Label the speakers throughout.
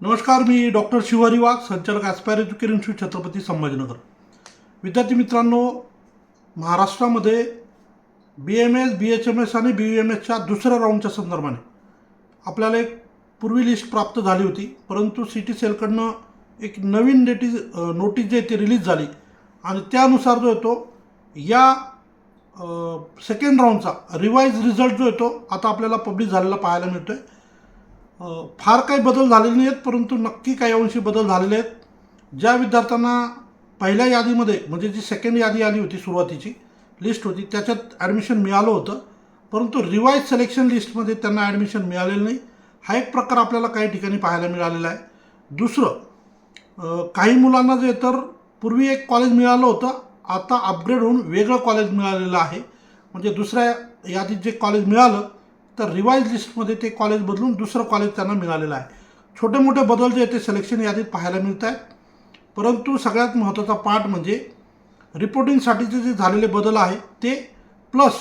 Speaker 1: नमस्कार मी डॉक्टर शिवारी वाघ संचालक Aspire Education Institute Chhatrapati Sambhajinagar. विद्यार्थी मित्रांनो महाराष्ट्रामध्ये B M S B H M S आणि बी यू एम एसच्या दुसऱ्या राऊंडच्या संदर्भाने आपल्याला एक पूर्वी लिस्ट प्राप्त झाली होती परंतु सी टी सेलकडनं एक नवीन डेटी नोटीस जी आहे ती रिलीज झाली. आणि त्यानुसार जो येतो या सेकंड राऊंडचा रिवाईज रिझल्ट जो येतो आता आपल्याला पब्लिश झालेला पाहायला मिळतो आहे फार काही बदल झालेले नाहीत परंतु नक्की काही अंशी बदल झालेले आहेत. ज्या विद्यार्थ्यांना पहिल्या यादीमध्ये म्हणजे जी सेकंड यादी आली होती सुरुवातीची लिस्ट होती त्याच्यात ॲडमिशन मिळालं होतं. परंतु रिवाईज सिलेक्शन लिस्टमध्ये त्यांना ॲडमिशन मिळालेलं नाही. हा एक प्रकार आपल्याला काही ठिकाणी पाहायला मिळालेला आहे. दुसरं काही मुलांना जे तर पूर्वी एक कॉलेज मिळालं होतं आता अपग्रेड होऊन वेगळं कॉलेज मिळालेलं आहे. म्हणजे दुसऱ्या यादीत जे कॉलेज मिळालं तर रिवाईज लिस्टमध्ये ते कॉलेज बदलून दुसरं कॉलेज त्यांना मिळालेलं आहे. छोटे मोठे बदल जे ते सिलेक्शन यादीत पाहायला मिळत आहेत परंतु सगळ्यात महत्त्वाचा पार्ट म्हणजे रिपोर्टिंगसाठीचे जे झालेले बदल आहे ते प्लस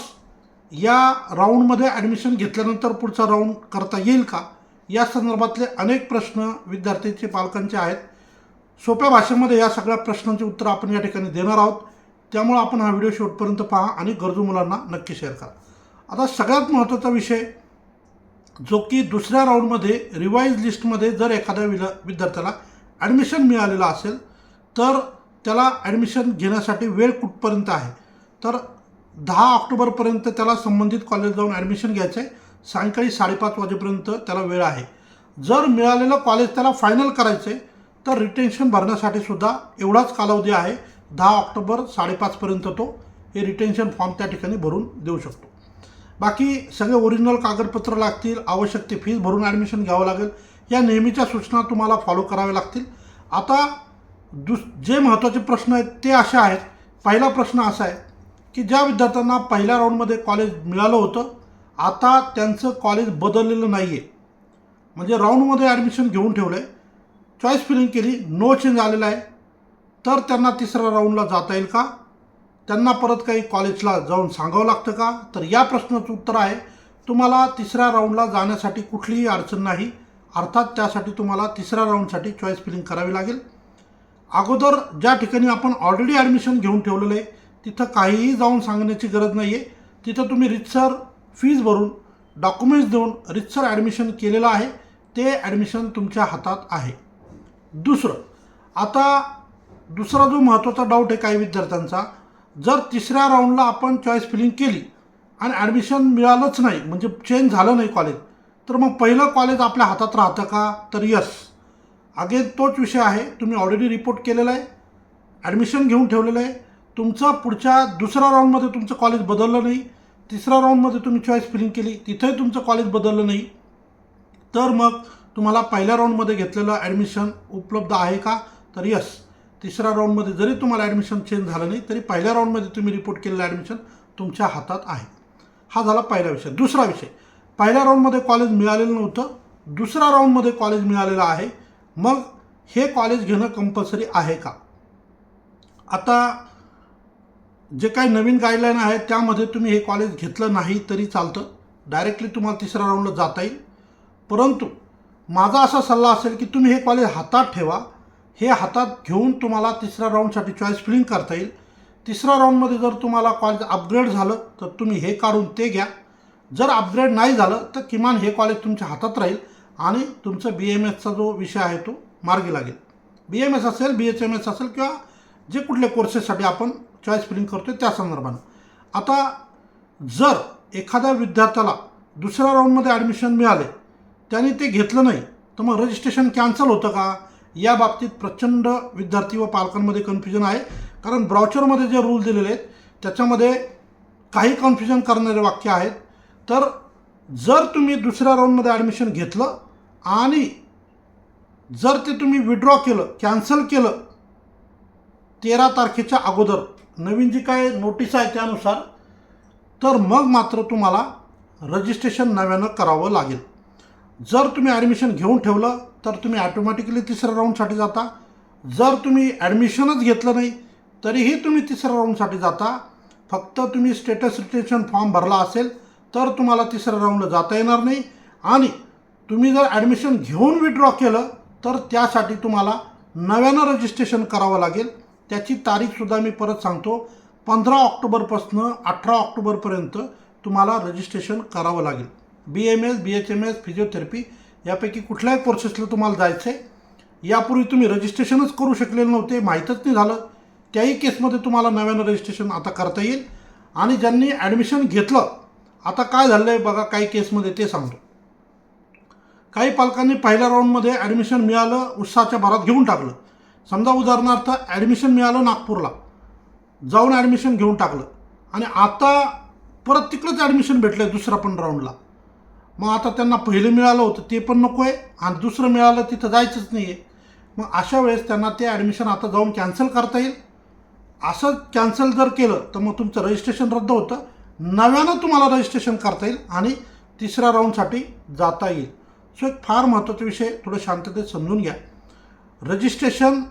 Speaker 1: या राऊंडमध्ये ॲडमिशन घेतल्यानंतर पुढचा राऊंड करता येईल का? या संदर्भातले अनेक प्रश्न विद्यार्थ्यांचे पालकांचे आहेत. सोप्या भाषेमध्ये या सगळ्या प्रश्नांची उत्तरं आपण या ठिकाणी देणार आहोत. त्यामुळं आपण हा व्हिडिओ शेवटपर्यंत पहा आणि गरजू मुलांना नक्की शेअर करा. आता सगळ्यात महत्त्वाचा विषय जो की दुसऱ्या राऊंडमध्ये रिवाईज लिस्टमध्ये जर एखाद्या विला विद्यार्थ्याला ॲडमिशन मिळालेलं असेल तर त्याला ॲडमिशन घेण्यासाठी वेळ कुठपर्यंत आहे? तर दहा ऑक्टोबरपर्यंत त्याला संबंधित कॉलेज जाऊन ॲडमिशन घ्यायचं आहे सायंकाळी साडेपाच वाजेपर्यंत त्याला वेळ आहे. जर मिळालेलं कॉलेज त्याला फायनल करायचं आहे तर रिटेन्शन भरण्यासाठी सुद्धा एवढाच कालावधी आहे. दहा ऑक्टोबर साडेपाचपर्यंत तो हे रिटेन्शन फॉर्म त्या ठिकाणी भरून देऊ शकतो. बाकी सगळे ओरिजिनल कागदपत्र लागतील आवश्यक ते फीज भरून ॲडमिशन घ्यावं लागेल. या नेहमीच्या सूचना तुम्हाला फॉलो कराव्या लागतील. आता दुस जे महत्त्वाचे प्रश्न आहेत ते असे आहेत. पहिला प्रश्न असा आहे की ज्या विद्यार्थ्यांना पहिल्या राऊंडमध्ये कॉलेज मिळालं होतं आता त्यांचं कॉलेज बदललेलं नाही आहे म्हणजे राऊंडमध्ये ॲडमिशन घेऊन ठेवलं आहे चॉईस फिलिंग केली नो चेंज आलेला आहे. तर त्यांना तिसऱ्या राऊंडला जाता येईल का? त्यांना परत काही कॉलेजला जाऊन सांगावं लागतं का? तर या प्रश्नाचं उत्तर आहे तुम्हाला तिसऱ्या राऊंडला जाण्यासाठी कुठलीही अडचण नाही. अर्थात त्यासाठी तुम्हाला तिसऱ्या राऊंडसाठी चॉईस फिलिंग करावी लागेल. अगोदर ज्या ठिकाणी आपण ऑलरेडी ॲडमिशन घेऊन ठेवलेलं आहे तिथं काहीही जाऊन सांगण्याची गरज नाही आहे तिथं तुम्ही रितसर फीज भरून डॉक्युमेंट्स देऊन रितसर ॲडमिशन केलेलं आहे. ते ॲडमिशन तुमच्या हातात आहे. दुसरं आता दुसरा जो महत्त्वाचा डाऊट आहे काही विद्यार्थ्यांचा जर तिसऱ्या राऊंडला आपण चॉईस फिलिंग केली आणि ॲडमिशन मिळालंच नाही म्हणजे चेंज झालं नाही कॉलेज तर मग पहिलं कॉलेज आपल्या हातात राहतं का? तर यस अगेन तोच विषय आहे तुम्ही ऑलरेडी रिपोर्ट केलेला आहे ॲडमिशन घेऊन ठेवलेलं आहे. तुमचं पुढच्या दुसऱ्या राऊंडमध्ये तुमचं कॉलेज बदललं नाही तिसऱ्या राऊंडमध्ये तुम्ही चॉईस फिलिंग केली तिथंही तुमचं कॉलेज बदललं नाही. तर मग तुम्हाला पहिल्या राऊंडमध्ये घेतलेलं ॲडमिशन उपलब्ध आहे का? तर यस तिसऱ्या राऊंडमध्ये जरी तुम्हाला ॲडमिशन चेंज झालं नाही तरी पहिल्या राऊंडमध्ये तुम्ही रिपोर्ट केलेलं ॲडमिशन तुमच्या हातात आहे. हा झाला पहिला विषय. दुसरा विषय. पहिल्या राऊंडमध्ये कॉलेज मिळालेलं नव्हतं. दुसऱ्या राऊंडमध्ये कॉलेज मिळालेलं आहे. मग हे कॉलेज घेणं कंपल्सरी आहे का? आता जे काही नवीन गाईडलाईन आहेत त्यामध्ये तुम्ही हे कॉलेज घेतलं नाही तरी चालतं. डायरेक्टली तुम्हाला तिसऱ्या राऊंडला जाता येईल. परंतु माझा असा सल्ला असेल की तुम्ही हे कॉलेज हातात ठेवा. हे हातात घेऊन तुम्हाला तिसऱ्या राऊंडसाठी चॉईस फिलिंग करता येईल. तिसऱ्या राऊंडमध्ये जर तुम्हाला कॉलेज अपग्रेड झालं तर तुम्ही हे काढून ते घ्या. जर अपग्रेड नाही झालं तर किमान हे कॉलेज तुमच्या हातात राहील आणि तुमचं बी एम एसचा जो विषय आहे तो मार्गी लागेल. बी एम एस असेल बी एच एम एस असेल किंवा जे कुठले कोर्सेससाठी आपण चॉईस फिलिंग करतो त्या संदर्भानं. आता जर एखाद्या विद्यार्थ्याला दुसऱ्या राऊंडमध्ये ॲडमिशन मिळाले त्याने ते घेतलं नाही तर मग रजिस्ट्रेशन कॅन्सल होतं का? या बाबतीत प्रचंड विद्यार्थी व पालकांमध्ये कन्फ्युजन आहे. कारण ब्राउचरमध्ये जे रूल दिलेले आहेत त्याच्यामध्ये काही कन्फ्युजन करणारे वाक्य आहेत. तर जर तुम्ही दुसऱ्या राऊंडमध्ये ॲडमिशन घेतलं आणि जर ते तुम्ही विड्रॉ केलं कॅन्सल केलं तेरा तारखेच्या अगोदर नवीन जी काय नोटीस आहे त्यानुसार तर मग मात्र तुम्हाला रजिस्ट्रेशन नव्यानं करावं लागेल. जर तुम्ही ॲडमिशन घेऊन ठेवलं तर तुम्ही ॲटोमॅटिकली तिसऱ्या राऊंडसाठी जाता. जर तुम्ही ॲडमिशनच घेतलं नाही तरीही तुम्ही तिसऱ्या राऊंडसाठी जाता. फक्त तुम्ही स्टेटस रिटेन्शन फॉर्म भरला असेल तर तुम्हाला तिसऱ्या राऊंडला जाता येणार नाही. आणि तुम्ही जर ॲडमिशन घेऊन विड्रॉ केलं तर त्यासाठी तुम्हाला नव्यानं रजिस्ट्रेशन करावं लागेल. त्याची तारीखसुद्धा मी परत सांगतो. पंधरा ऑक्टोबरपासनं अठरा ऑक्टोबरपर्यंत तुम्हाला रजिस्ट्रेशन करावं लागेल. B M S B H M S physiotherapy यापैकी कुठल्याही कोर्सेसला तुम्हाला जायचं आहे यापूर्वी तुम्ही रजिस्ट्रेशनच करू शकलेले नव्हते माहीतच नाही झालं. त्याही केसमध्ये तुम्हाला नव्यानं रजिस्ट्रेशन आता करता येईल. आणि ज्यांनी ॲडमिशन घेतलं आता काय झालं आहे बघा काही केसमध्ये ते सांगतो. काही पालकांनी पहिल्या राऊंडमध्ये ॲडमिशन मिळालं उत्साहाच्या भरात घेऊन टाकलं. समजा उदाहरणार्थ ॲडमिशन मिळालं नागपूरला. जाऊन ॲडमिशन घेऊन टाकलं. आणि आता परत तिकडंच ॲडमिशन भेटलं आहे दुसऱ्या पण राऊंडला मग आता त्यांना पहिलं मिळालं होतं ते पण नको आहे आणि दुसरं मिळालं तिथं जायचंच नाही आहे मग अशा वेळेस त्यांना ते ॲडमिशन आता जाऊन कॅन्सल करता येईल. असं कॅन्सल जर केलं तर मग तुमचं रजिस्ट्रेशन रद्द होतं. नव्यानं तुम्हाला रजिस्ट्रेशन करता येईल आणि तिसऱ्या राऊंडसाठी जाता येईल. सो एक फार महत्त्वाचा विषय थोडं शांततेत समजून घ्या. रजिस्ट्रेशन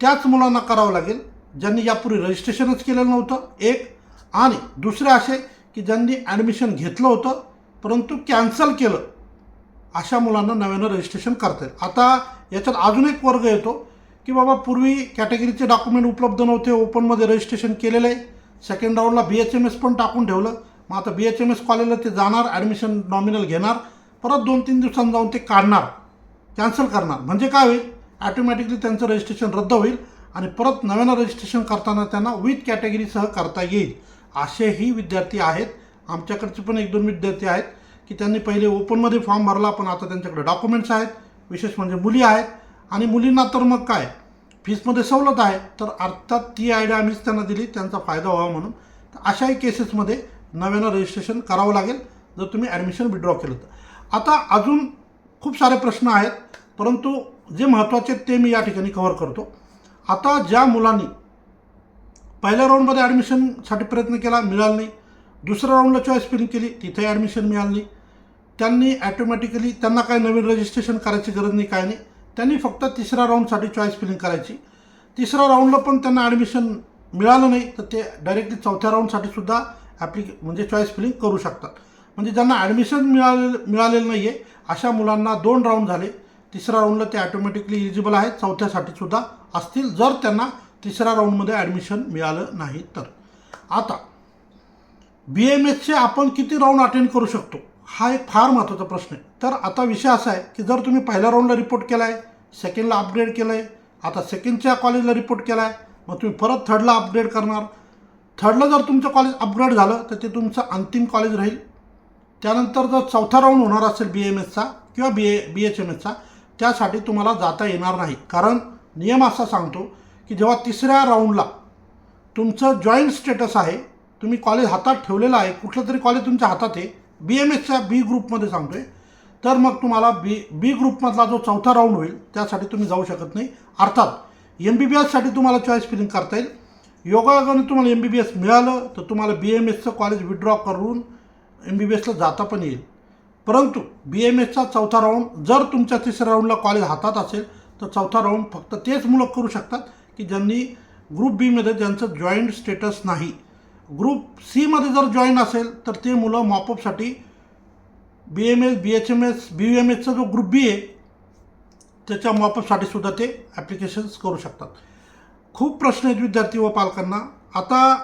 Speaker 1: त्याच मुलांना करावं लागेल ज्यांनी यापूर्वी रजिस्ट्रेशनच केलेलं नव्हतं एक. आणि दुसरं असे की ज्यांनी ॲडमिशन घेतलं होतं परंतु कॅन्सल केलं. अशा मुलांना नव्यानं रजिस्ट्रेशन करता येईल. आता याच्यात अजून एक वर्ग येतो की बाबा पूर्वी कॅटेगरीचे डॉक्युमेंट उपलब्ध नव्हते ओपनमध्ये रजिस्ट्रेशन केलेलं आहे. सेकंड राऊंडला बी एच एम एस पण टाकून ठेवलं. मग आता बी एच एम एस कॉलेजला ते जाणार ॲडमिशन नॉमिनल घेणार. परत दोन तीन दिवसांनी जाऊन ते काढणार कॅन्सल करणार. म्हणजे काय होईल? ॲटोमॅटिकली त्यांचं रजिस्ट्रेशन रद्द होईल आणि परत नव्यानं रजिस्ट्रेशन करताना त्यांना विथ कॅटेगरीसह करता येईल. असेही विद्यार्थी आहेत. आमच्याकडचे पण एक दोन विद्यार्थी आहेत की त्यांनी पहिले ओपनमध्ये फॉर्म भरला पण आता त्यांच्याकडे डॉक्युमेंट्स आहेत विशेष म्हणजे मुली आहेत. आणि मुलींना तर मग काय फीसमध्ये सवलत आहे तर अर्थात ती आयडिया आम्हीच त्यांना दिली त्यांचा फायदा व्हावा म्हणून. तर अशाही केसेसमध्ये नव्यानं रजिस्ट्रेशन करावं लागेल जर तुम्ही ॲडमिशन विड्रॉ केलं तर. आता अजून खूप सारे प्रश्न आहेत परंतु जे महत्त्वाचे आहेत ते मी या ठिकाणी कव्हर करतो. आता ज्या मुलांनी पहिल्या राऊंडमध्ये ॲडमिशनसाठी प्रयत्न केला मिळाला नाही दुसऱ्या राऊंडला चॉईस फिलिंग केली तिथेही ॲडमिशन मिळाली त्यांनी ॲटोमॅटिकली त्यांना काय नवीन रजिस्ट्रेशन करायची गरज नाही काय नाही. त्यांनी फक्त तिसऱ्या राऊंडसाठी चॉईस फिलिंग करायची. तिसऱ्या राऊंडला पण त्यांना ॲडमिशन मिळालं नाही तर ते डायरेक्टली चौथ्या राऊंडसाठी सुद्धा ॲप्लिके म्हणजे चॉईस फिलिंग करू शकतात. म्हणजे ज्यांना ॲडमिशन मिळाले मिळालेलं नाही आहे अशा मुलांना दोन राऊंड झाले. तिसऱ्या राऊंडला ते ॲटोमॅटिकली इलिजिबल आहेत चौथ्यासाठी सुद्धा असतील जर त्यांना तिसऱ्या राऊंडमध्ये ॲडमिशन मिळालं नाही तर. आता बी एम एसचे आपण किती राऊंड अटेंड करू शकतो? हा एक फार महत्त्वाचा प्रश्न आहे. तर आता विषय असा आहे की जर तुम्ही पहिल्या राऊंडला रिपोर्ट केला आहे सेकंडला अपग्रेड केलं आहे आता सेकंडच्या कॉलेजला रिपोर्ट केला आहे मग तुम्ही परत थर्डला अपग्रेड करणार. थर्डला जर तुमचं कॉलेज अपग्रेड झालं तर ते तुमचं अंतिम कॉलेज राहील. त्यानंतर जर चौथा राऊंड होणार असेल बी एम एसचा किंवा बी ए बी एच एम एसचा त्यासाठी तुम्हाला जाता येणार नाही. कारण नियम असा सांगतो की जेव्हा तिसऱ्या राऊंडला तुमचं जॉईंट स्टेटस आहे तुम्ही कॉलेज हातात ठेवलेलं आहे कुठलं तरी कॉलेज तुमच्या हातात आहे. बी एम एसच्या बी ग्रुपमध्ये सांगतोय. तर मग तुम्हाला बी बी ग्रुपमधला जो चौथा राऊंड होईल त्यासाठी तुम्ही जाऊ शकत नाही. अर्थात एम बी बी एससाठी तुम्हाला चॉईस फिलिंग करता येईल. योगायोगाने तुम्हाला एम बी बी एस मिळालं तर तुम्हाला बी एम एसचं कॉलेज विड्रॉ करून एम बी बी एसला जाता पण येईल. परंतु बी एम एसचा चौथा राऊंड जर तुमच्या तिसऱ्या राऊंडला कॉलेज हातात असेल तर चौथा राऊंड फक्त तेच मुलं करू शकतात की ज्यांनी ग्रुप बीमध्ये ज्यांचं जॉईंट स्टेटस नाही. ग्रुप सीमध्ये जर जॉईन असेल तर ते मुलं मॉपअपसाठी B M S B H M S B U M एसचा जो ग्रुप बी आहे त्याच्या मॉपअपसाठी सुद्धा ते ॲप्लिकेशन्स करू शकतात. खूप प्रश्न आहेत विद्यार्थी व पालकांना. आता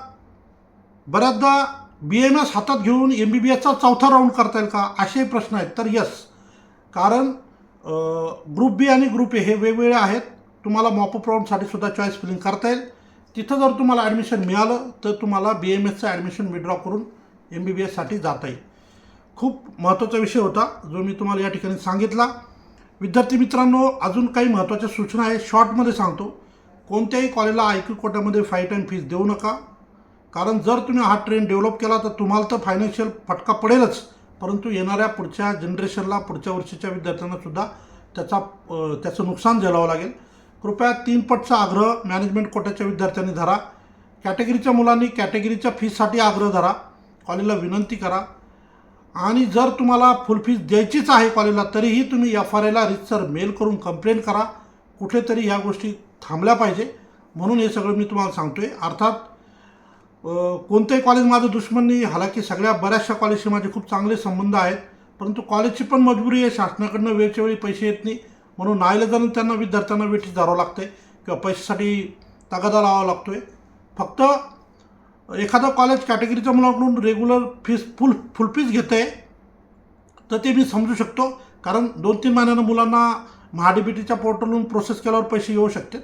Speaker 1: बऱ्याचदा बी एम एस हातात घेऊन एम बी बी एसचा चौथा राऊंड करता येईल का? असे प्रश्न आहेत. तर यस कारण ग्रुप बी आणि ग्रुप ए हे वेगवेगळे आहेत. तुम्हाला मॉपअप राऊंडसाठी सुद्धा चॉईस फिलिंग करता येईल. तिथं जर तुम्हाला ॲडमिशन मिळालं तर तुम्हाला बी एम एसचं ॲडमिशन विड्रॉ करून एम बी बी एससाठी जाता येईल. खूप महत्त्वाचा विषय होता जो मी तुम्हाला या ठिकाणी सांगितला. विद्यार्थी मित्रांनो अजून काही महत्त्वाच्या सूचना आहे शॉर्टमध्ये सांगतो. कोणत्याही कॉलेजला आय क्यू कोट्यामध्ये फाईव्ह टाईम फीस देऊ नका. कारण जर तुम्ही हा ट्रेंड डेव्हलप केला तर तुम्हाला तर फायनान्शियल फटका पडेलच. परंतु येणाऱ्या पुढच्या जनरेशनला पुढच्या वर्षीच्या विद्यार्थ्यांनासुद्धा त्याचा त्याचं नुकसान झेलावं लागेल. कृपया तीन पटचा आग्रह मॅनेजमेंट कोट्याच्या विद्यार्थ्यांनी धरा. कॅटेगरीच्या मुलांनी कॅटेगरीच्या फीजसाठी आग्रह धरा. कॉलेजला विनंती करा. आणि जर तुम्हाला फुल फीस द्यायचीच आहे कॉलेजला तरीही तुम्ही एफ आर आयला रितसर मेल करून कंप्लेंट करा. कुठेतरी ह्या गोष्टी थांबल्या पाहिजे. म्हणून हे सगळं मी तुम्हाला सांगतो आहे अर्थात कोणतंही कॉलेज माझं दुश्मन नाही हालाकी सगळ्या बऱ्याचशा कॉलेजशी माझे खूप चांगले संबंध आहेत. परंतु कॉलेजची पण मजबुरी आहे. शासनाकडनं वेळच्या वेळी पैसे येत नाही. म्हणून नाईलाजानं त्यांना विद्यार्थ्यांना वेठीस धरावं लागते किंवा पैशासाठी तगादा लावावा लागतो आहे फक्त एखादा कॉलेज कॅटेगरीच्या मुलाकडून regular fees full full fees घेते तर ते मी समजू शकतो. कारण दोन तीन महिन्यानं मुलांना महाडीबीटीच्या पोर्टलवरून प्रोसेस केल्यावर पैसे येऊ शकते.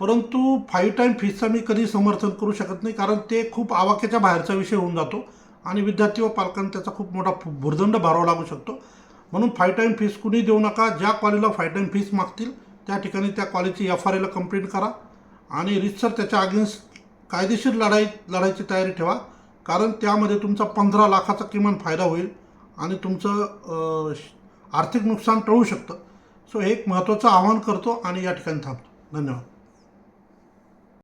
Speaker 1: परंतु फाईव्ह टाईम फीसचा मी कधी समर्थन करू शकत नाही कारण ते खूप आवाक्याच्या बाहेरचा विषय होऊन जातो आणि विद्यार्थी व पालकांना त्याचा खूप मोठा भुर्दंड भरावा लागू शकतो. म्हणून फाय टाईम फीस कुणी देऊ नका. ज्या कॉलेजला फाय टाईम फीस मागतील त्या ठिकाणी त्या कॉलेजची एफ आर एला कंप्लेंट करा. आणि रितसर त्याच्या अगेन्स्ट कायदेशीर लढाई लढायची तयारी ठेवा. कारण त्यामध्ये तुमचा पंधरा लाखाचा किमान फायदा होईल आणि तुमचं श- आर्थिक नुकसान टळू शकतं. सो हे एक महत्त्वाचं आवाहन करतो आणि या ठिकाणी थांबतो. धन्यवाद.